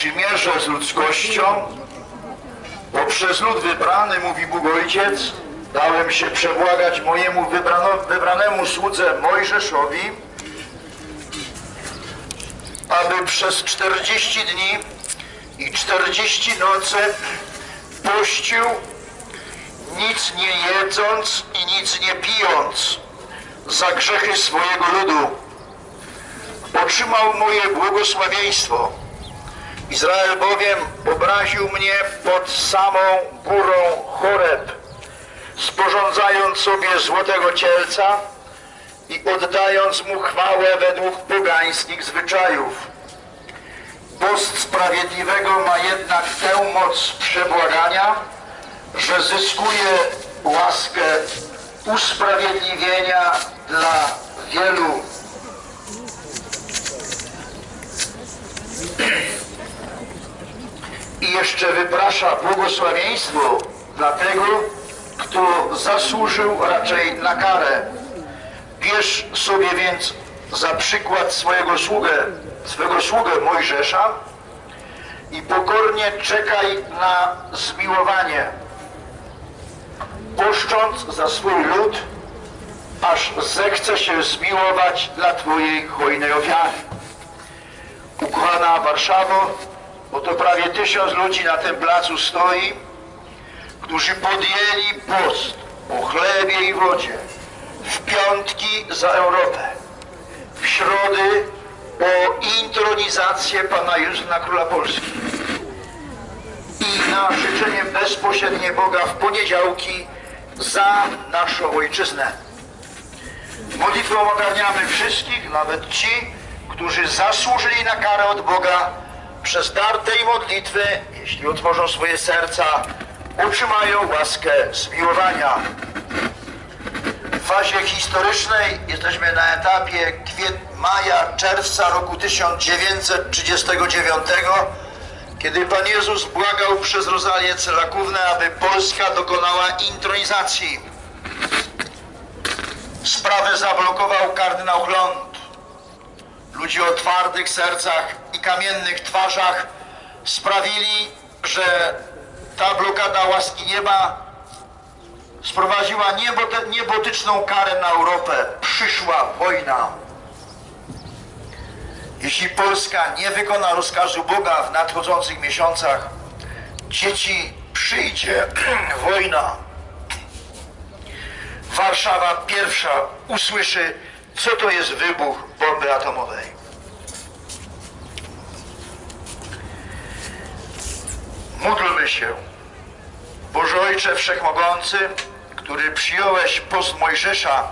przymierze z ludzkością, poprzez lud wybrany, mówi Bóg Ojciec, dałem się przebłagać mojemu wybrano, wybranemu słudze Mojżeszowi, aby przez 40 dni i 40 nocy pościł, nic nie jedząc i nic nie pijąc, za grzechy swojego ludu. Otrzymał moje błogosławieństwo. Izrael bowiem obraził mnie pod samą górą Choreb, sporządzając sobie złotego cielca i oddając mu chwałę według pogańskich zwyczajów. Post sprawiedliwego ma jednak tę moc przebłagania, że zyskuje łaskę usprawiedliwienia dla wielu. I jeszcze wyprasza błogosławieństwo dla tego, kto zasłużył raczej na karę. Bierz sobie więc za przykład swojego sługę, swego sługę Mojżesza i pokornie czekaj na zmiłowanie, poszcząc za swój lud, aż zechce się zmiłować dla Twojej hojnej ofiary. Ukochana Warszawo, oto prawie tysiąc ludzi na tym placu stoi, którzy podjęli post o chlebie i wodzie w piątki za Europę, w środy o intronizację Pana Jezusa Króla Polski i na życzenie bezpośrednie Boga w poniedziałki za naszą Ojczyznę. Modlitwą ogarniamy wszystkich, nawet ci, którzy zasłużyli na karę od Boga przez dar tej modlitwy, jeśli otworzą swoje serca, otrzymają łaskę zmiłowania. W fazie historycznej jesteśmy na etapie kwiet, maja, czerwca roku 1939, kiedy Pan Jezus błagał przez Rozalię Celakównę, aby Polska dokonała intronizacji. Sprawę zablokował kardynał Chląd. Ludzie o twardych sercach i kamiennych twarzach sprawili, że ta blokada łaski nieba sprowadziła niebotyczną karę na Europę. Przyszła wojna. Jeśli Polska nie wykona rozkazu Boga w nadchodzących miesiącach, dzieci przyjdzie wojna. Warszawa pierwsza usłyszy, co to jest wybuch bomby atomowej. Módlmy się. Boże Ojcze Wszechmogący, który przyjąłeś post Mojżesza,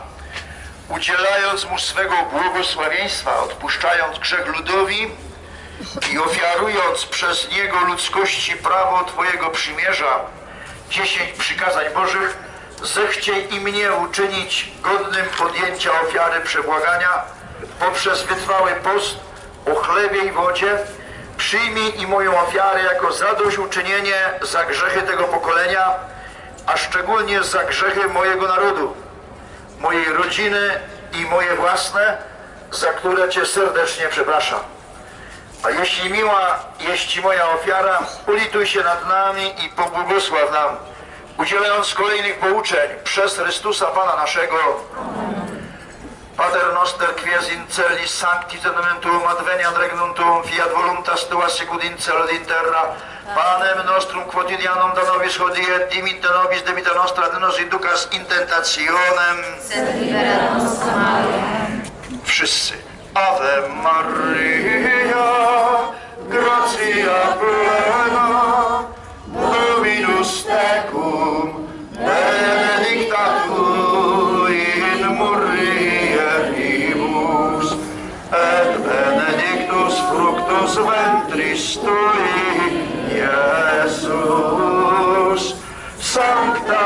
udzielając mu swego błogosławieństwa, odpuszczając grzech ludowi i ofiarując przez niego ludzkości prawo Twojego przymierza, dziesięć przykazań Bożych, zechciej i mnie uczynić godnym podjęcia ofiary przebłagania poprzez wytrwały post o chlebie i wodzie. Przyjmij i moją ofiarę jako zadośćuczynienie za grzechy tego pokolenia, a szczególnie za grzechy mojego narodu, mojej rodziny i moje własne, za które Cię serdecznie przepraszam. A jeśli miła jest Ci moja ofiara, ulituj się nad nami i pobłogosław nam, udzielając kolejnych pouczeń przez Chrystusa Pana naszego. Pater noster quies in celis sancti tenementum adveniat regnum tuum fiat voluntas tua sicut in cielo et in terra. Panem nostrum quotidianum da nobis hodie dimitte nobis debita nostra de nos inducas in tentationem. Sed libera nos wszyscy. Ave Maria gratia plena مستكم benedictatur in murrier ibus, et benedictus fructus ventris tui, Iesus. Sancta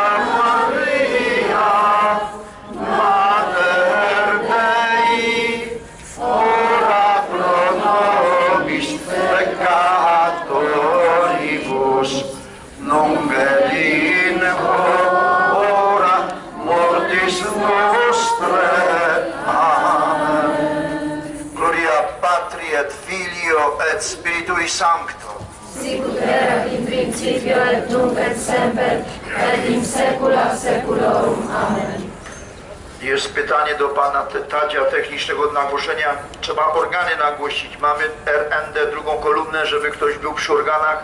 pana Tadzia technicznego nagłoszenia. Trzeba organy nagłosić. Mamy RND, drugą kolumnę, żeby ktoś był przy organach,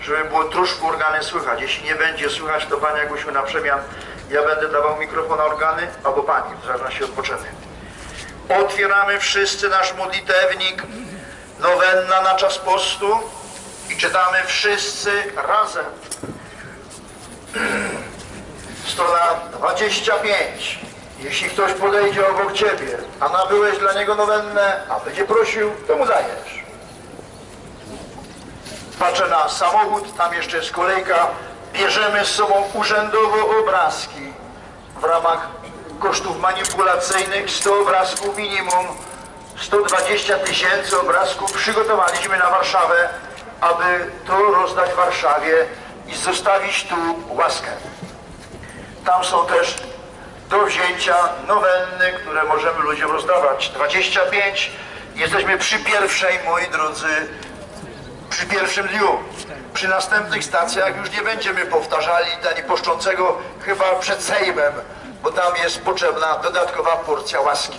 żeby było troszkę organy słychać. Jeśli nie będzie słychać, to pan jakbyśmy na przemian. Ja będę dawał mikrofon na organy, albo pani, w zależności od potrzeby. Otwieramy wszyscy nasz modlitewnik, nowenna na czas postu i czytamy wszyscy razem. Strona 25. Jeśli ktoś podejdzie obok ciebie, a nabyłeś dla niego nowennę, a będzie prosił, to mu dajesz. Patrzę na samochód, tam jeszcze jest kolejka. Bierzemy z sobą urzędowo obrazki. W ramach kosztów manipulacyjnych 100 obrazków minimum, 120 tysięcy obrazków przygotowaliśmy na Warszawę, aby to rozdać Warszawie i zostawić tu łaskę. Tam są też do wzięcia nowenny, które możemy ludziom rozdawać. 25. Jesteśmy przy pierwszej, moi drodzy, przy pierwszym dniu. Przy następnych stacjach już nie będziemy powtarzali Dani Poszczącego chyba przed Sejmem, bo tam jest potrzebna dodatkowa porcja łaski.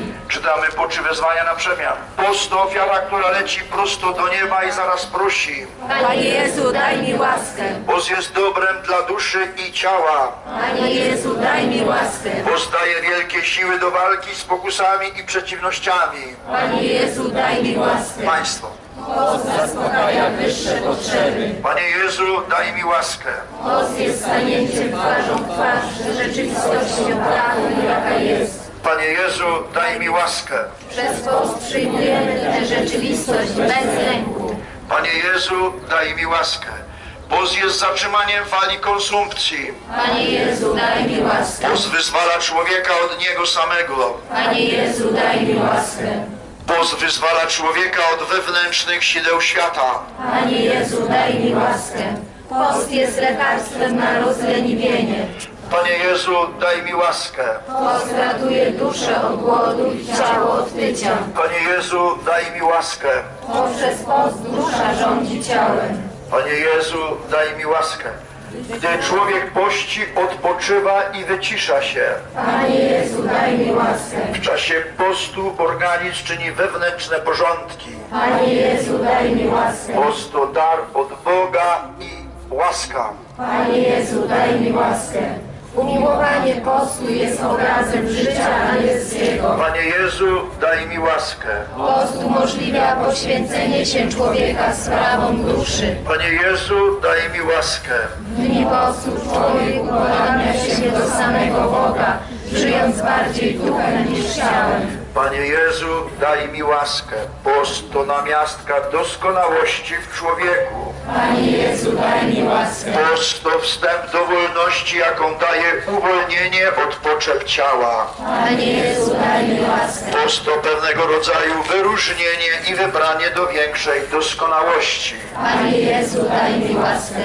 Czytamy poczy wezwania na przemian. Post to ofiara, która leci prosto do nieba i zaraz prosi. Panie Jezu, daj mi łaskę. Post jest dobrem dla duszy i ciała. Panie Jezu, daj mi łaskę. Post daje wielkie siły do walki z pokusami i przeciwnościami. Panie Jezu, daj mi łaskę. Państwo, Post zaspokaja wyższe potrzeby. Panie Jezu, daj mi łaskę. Post jest stanięciem twarzą w twarz z rzeczywistością taką, jaka jest. Panie Jezu, daj mi łaskę. Przez post przyjmujemy tę rzeczywistość bez lęku. Panie Jezu, daj mi łaskę. Post jest zatrzymaniem fali konsumpcji. Panie Jezu, daj mi łaskę. Post wyzwala człowieka od niego samego. Panie Jezu, daj mi łaskę. Post wyzwala człowieka od wewnętrznych sideł świata. Panie Jezu, daj mi łaskę. Post jest lekarstwem na rozleniwienie. Panie Jezu, daj mi łaskę. Post ratuje duszę od głodu i ciało od tycia. Panie Jezu, daj mi łaskę. Poprzez post dusza rządzi ciałem. Panie Jezu, daj mi łaskę. Gdy człowiek pości, odpoczywa i wycisza się. Panie Jezu, daj mi łaskę. W czasie postu organizm czyni wewnętrzne porządki. Panie Jezu, daj mi łaskę. Post to dar od Boga i łaska. Panie Jezu, daj mi łaskę. Umiłowanie postu jest obrazem życia anielskiego. Panie Jezu, daj mi łaskę. Post umożliwia poświęcenie się człowieka sprawom duszy. Panie Jezu, daj mi łaskę. W dni postu człowiek upodabnia się do samego Boga, żyjąc bardziej duchem niż ciałem. Panie Jezu, daj mi łaskę. Post to namiastka doskonałości w człowieku. Panie Jezu, daj mi łaskę. Post to wstęp do wolności, jaką daje uwolnienie od potrzeb ciała. Panie Jezu, daj mi łaskę. Post to pewnego rodzaju wyróżnienie i wybranie do większej doskonałości. Panie Jezu, daj mi łaskę.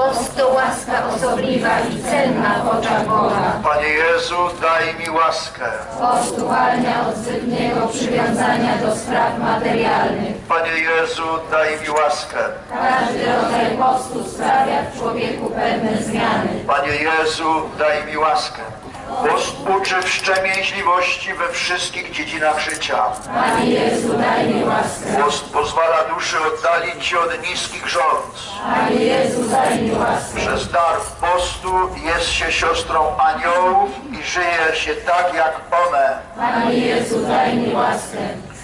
Post to łaska osobliwa i cenna w oczach Boga. Panie Jezu, daj mi łaskę. Post uwalnia od zbytniego przywiązania do spraw materialnych. Panie Jezu, daj mi łaskę. Każdy rodzaj postu sprawia w człowieku pewne zmiany. Panie Jezu, daj mi łaskę. Post uczy wstrzemięźliwości we wszystkich dziedzinach życia. Panie Jezu, daj mi łaskę. Post pozwala duszy oddalić się od niskich rządz. Panie Jezu, daj mi łaskę. Przez dar postu jest się siostrą aniołów i żyje się tak jak one. Panie Jezu, daj mi łaskę.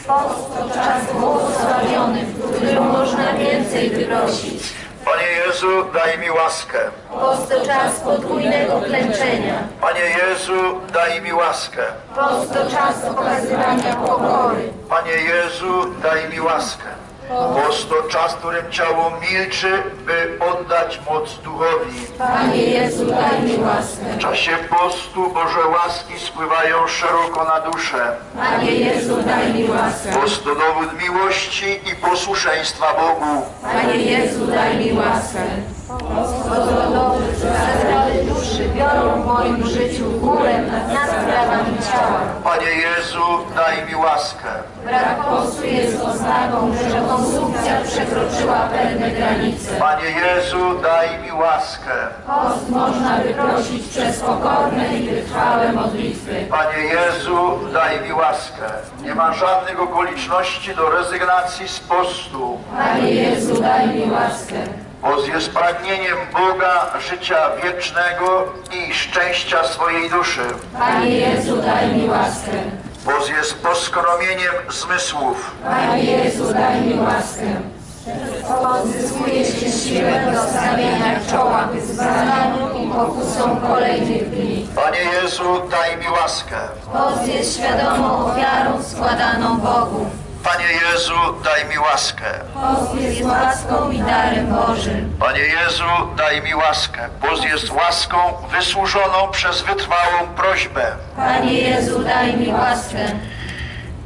Post to czas błogosławiony, w którym można więcej wyprosić. Panie Jezu, daj mi łaskę. Post to czas podwójnego klęczenia. Panie Jezu, daj mi łaskę. Post to czas okazywania pokory. Panie Jezu, daj mi łaskę. Post to czas, w którym ciało milczy, by oddać moc duchowi. Panie Jezu, daj mi łaskę. W czasie postu Boże łaski spływają szeroko na duszę. Panie Jezu, daj mi łaskę. Post to dowód miłości i posłuszeństwa Bogu. Panie Jezu, daj mi łaskę. Pozodowy sprawy biorą w moim życiu górę nad sprawami ciała. Panie Jezu, daj mi łaskę. Brak postu jest oznaką, że konsumpcja przekroczyła pewne granice. Panie Jezu, daj mi łaskę. Post można wyprosić przez pokorne i wytrwałe modlitwy. Panie Jezu, daj mi łaskę. Nie ma żadnych okoliczności do rezygnacji z postu. Panie Jezu, daj mi łaskę. Post jest pragnieniem Boga, życia wiecznego i szczęścia swojej duszy. Panie Jezu, daj mi łaskę. Post jest poskromieniem zmysłów. Panie Jezu, daj mi łaskę. Odzyskuje się siłę do stawienia czoła wyzwaniom i pokusom kolejnych dni. Panie Jezu, daj mi łaskę. Post jest świadomą ofiarą składaną Bogu. Panie Jezu, daj mi łaskę. Post jest łaską i darem Bożym. Panie Jezu, daj mi łaskę. Post jest łaską wysłużoną przez wytrwałą prośbę. Panie Jezu, daj mi łaskę.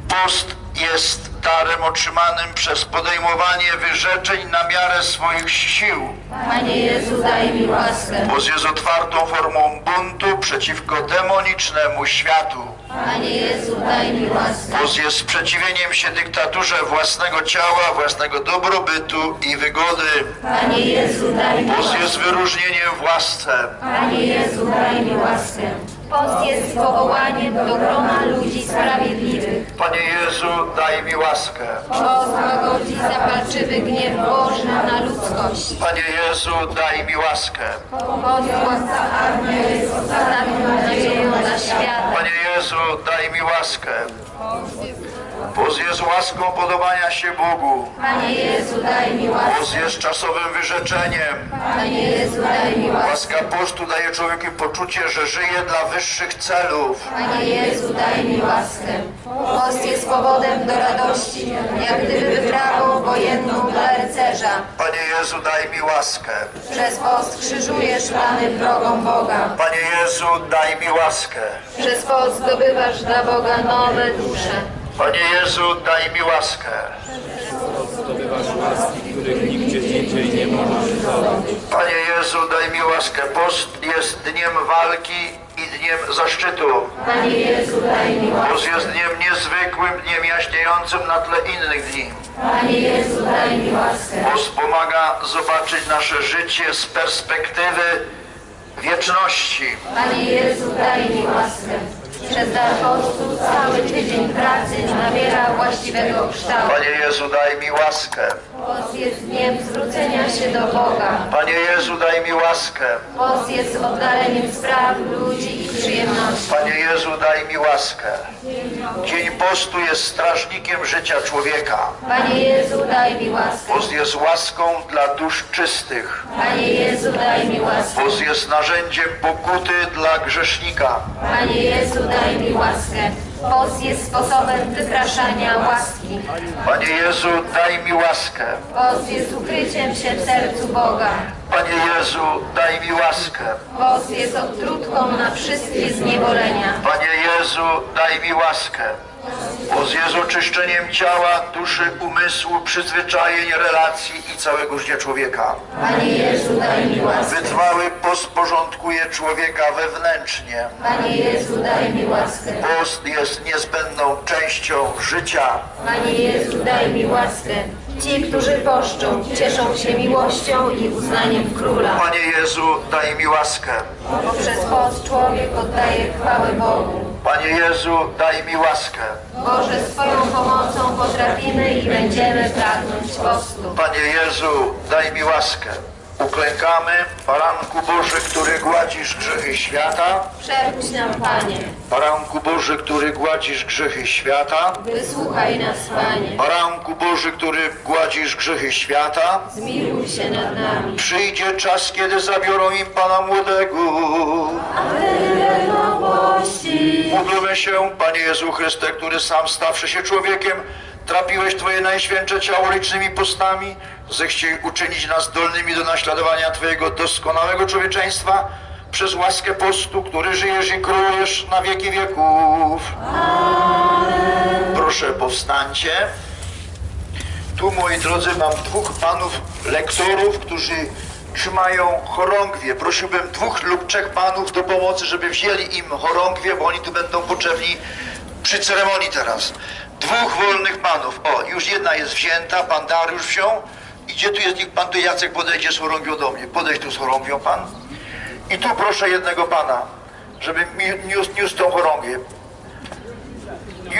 Post jest darem otrzymanym przez podejmowanie wyrzeczeń na miarę swoich sił. Panie Jezu, daj mi łaskę. Post jest otwartą formą buntu przeciwko demonicznemu światu. Panie Jezu, daj mi łaskę. Post jest sprzeciwieniem się dyktaturze własnego ciała, własnego dobrobytu i wygody. Panie Jezu, daj mi łaskę. jest wyróżnieniem w łasce. Panie Jezu, daj mi łaskę. Post jest powołaniem do grona ludzi sprawiedliwych. Panie Jezu, daj mi łaskę. Post łagodzi zapalczywy gniew Boży na ludzkość. Panie Jezu, daj mi łaskę. Post armia jest ostatnią nadzieją na świat. Panie Jezu, daj mi łaskę. Post jest łaską podobania się Bogu. Panie Jezu, daj mi łaskę. Post jest czasowym wyrzeczeniem. Panie Jezu, daj mi łaskę. Łaska postu daje człowiekowi poczucie, że żyje dla wyższych celów. Panie Jezu, daj mi łaskę. Post jest powodem do radości, jak gdyby wyprawą wojenną dla rycerza. Panie Jezu, daj mi łaskę. Przez post krzyżujesz plany wrogom Boga. Panie Jezu, daj mi łaskę. Przez post zdobywasz dla Boga nowe dusze. Panie Jezu, daj mi łaskę. zdobywasz łaski, których nigdzie indziej nie zdobyć. Panie Jezu, daj mi łaskę. Post jest dniem walki i dniem zaszczytu. Panie Jezu, daj mi łaskę. Post jest dniem niezwykłym, dniem jaśniejącym na tle innych dni. Panie Jezu, daj mi łaskę. Post pomaga zobaczyć nasze życie z perspektywy wieczności. Panie Jezu, daj mi łaskę. Przez dar cały tydzień pracy nabiera właściwego kształtu. Panie Jezu, daj mi łaskę. Post jest dniem zwrócenia się do Boga. Panie Jezu, daj mi łaskę. Post jest oddaleniem spraw ludzi i przyjemności. Panie Jezu, daj mi łaskę. Dzień postu jest strażnikiem życia człowieka. Panie Jezu, daj mi łaskę. Post jest łaską dla dusz czystych. Panie Jezu, daj mi łaskę. Post jest narzędziem pokuty dla grzesznika. Panie Jezu, daj mi łaskę. Post jest sposobem wypraszania łaski. Panie Jezu, daj mi łaskę. Post jest ukryciem się w sercu Boga. Panie Jezu, daj mi łaskę. Post jest odtrutką na wszystkie zniewolenia. Panie Jezu, daj mi łaskę. Post jest oczyszczeniem ciała, duszy, umysłu, przyzwyczajeń, relacji i całego życia człowieka. Panie Jezu, daj mi łaskę. Wytrwały post porządkuje człowieka wewnętrznie. Panie Jezu, daj mi łaskę. Post jest niezbędną częścią życia. Panie Jezu, daj mi łaskę. Ci, którzy poszczą, cieszą się miłością i uznaniem Króla. Panie Jezu, daj mi łaskę. Poprzez post człowiek oddaje chwałę Bogu. Panie Jezu, daj mi łaskę. Boże, z Twoją pomocą potrafimy i będziemy pragnąć postu. Panie Jezu, daj mi łaskę. Uklękamy, Baranku Boży, który gładzisz grzechy świata. Przepuść nam, Panie. Baranku Boży, który gładzisz grzechy świata. Wysłuchaj nas, Panie. Baranku Boży, który gładzisz grzechy świata. Zmiłuj się nad nami. Przyjdzie czas, kiedy zabiorą im Pana młodego. Miłości. Módlmy się, Panie Jezu Chryste, który sam stawszy się człowiekiem, trapiłeś Twoje najświętsze ciało licznymi postami, zechciej uczynić nas zdolnymi do naśladowania Twojego doskonałego człowieczeństwa przez łaskę postu, który żyjesz i królujesz na wieki wieków. Proszę powstańcie. Tu, moi drodzy, mam dwóch panów lektorów, którzy trzymają chorągwie. Prosiłbym dwóch lub trzech panów do pomocy, żeby wzięli im chorągwie, bo oni tu będą potrzebni przy ceremonii teraz. Dwóch wolnych panów. O, już jedna jest wzięta, pan Dariusz wziął. I gdzie tu jest niech pan tu Jacek podejdzie z chorągwią do mnie. Podejdź tu z chorągwią pan. I tu proszę jednego pana, żeby mi niósł, niósł tą chorągwię.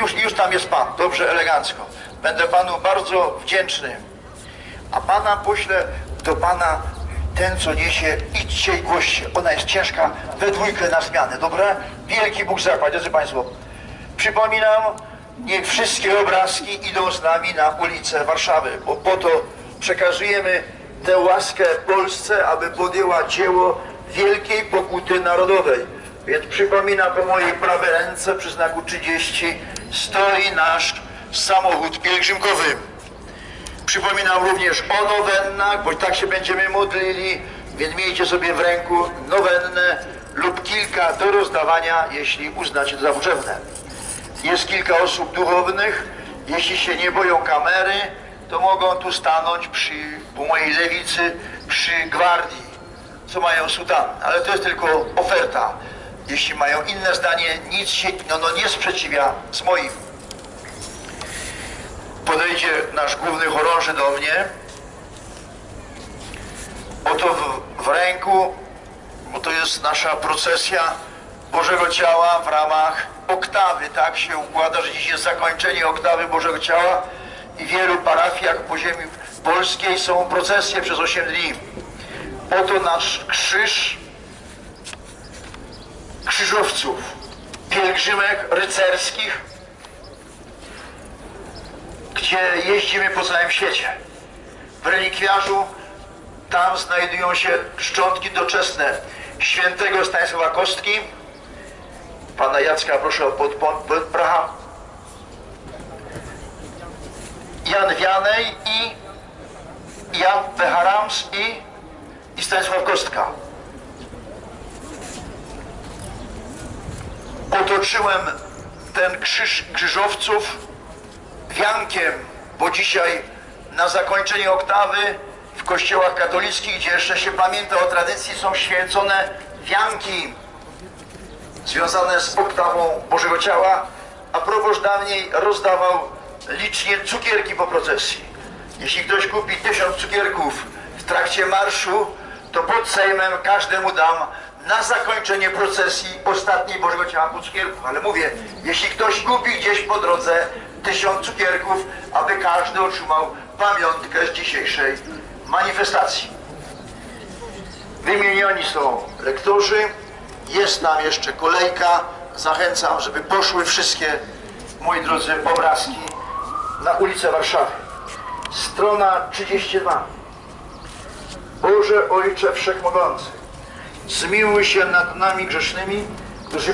Już, już tam jest pan, dobrze, elegancko. Będę panu bardzo wdzięczny. A pana poślę do pana ten, co niesie, idźcie i głoście. Ona jest ciężka, we dwójkę na zmianę, dobra? Wielki Bóg zapłać, drodzy państwo. Przypominam, niech wszystkie obrazki idą z nami na ulicę Warszawy, bo po to przekazujemy tę łaskę Polsce, aby podjęła dzieło wielkiej pokuty narodowej. Więc przypominam po mojej prawej ręce przy znaku 30 stoi nasz samochód pielgrzymkowy. Przypominam również o nowennach, bo tak się będziemy modlili, więc miejcie sobie w ręku nowennę lub kilka do rozdawania, jeśli uznacie to za potrzebne. Jest kilka osób duchownych, jeśli się nie boją kamery, to mogą tu stanąć przy, po mojej lewicy przy gwardii, co mają sutan, ale to jest tylko oferta. Jeśli mają inne zdanie, nic się no, no, nie sprzeciwia z moim podejdzie nasz główny chorąży do mnie. Oto w, w ręku, bo to jest nasza procesja Bożego Ciała w ramach oktawy. Tak się układa, że dziś jest zakończenie oktawy Bożego Ciała i w wielu parafiach po ziemi polskiej są procesje przez 8 dni. Oto nasz krzyż krzyżowców, pielgrzymek rycerskich, gdzie jeździmy po całym świecie. W relikwiarzu tam znajdują się szczątki doczesne świętego Stanisława Kostki, pana Jacka proszę o podpracha, Jan Wianej i Jan Beharams i, i Stanisław Kostka. Otoczyłem ten krzyż krzyżowców wiankiem, bo dzisiaj na zakończenie oktawy w kościołach katolickich, gdzie jeszcze się pamięta o tradycji, są święcone wianki związane z oktawą Bożego Ciała, a proboszcz dawniej rozdawał licznie cukierki po procesji. Jeśli ktoś kupi tysiąc cukierków w trakcie marszu, to pod Sejmem każdemu dam na zakończenie procesji ostatniej Bożego Ciała po cukierków. Ale mówię, jeśli ktoś kupi gdzieś po drodze tysiąc cukierków, aby każdy otrzymał pamiątkę z dzisiejszej manifestacji. Wymienioni są lektorzy. Jest nam jeszcze kolejka. Zachęcam, żeby poszły wszystkie, moi drodzy, obrazki na ulicę Warszawy. Strona 32. Boże Ojcze Wszechmogący, zmiłuj się nad nami grzesznymi, którzy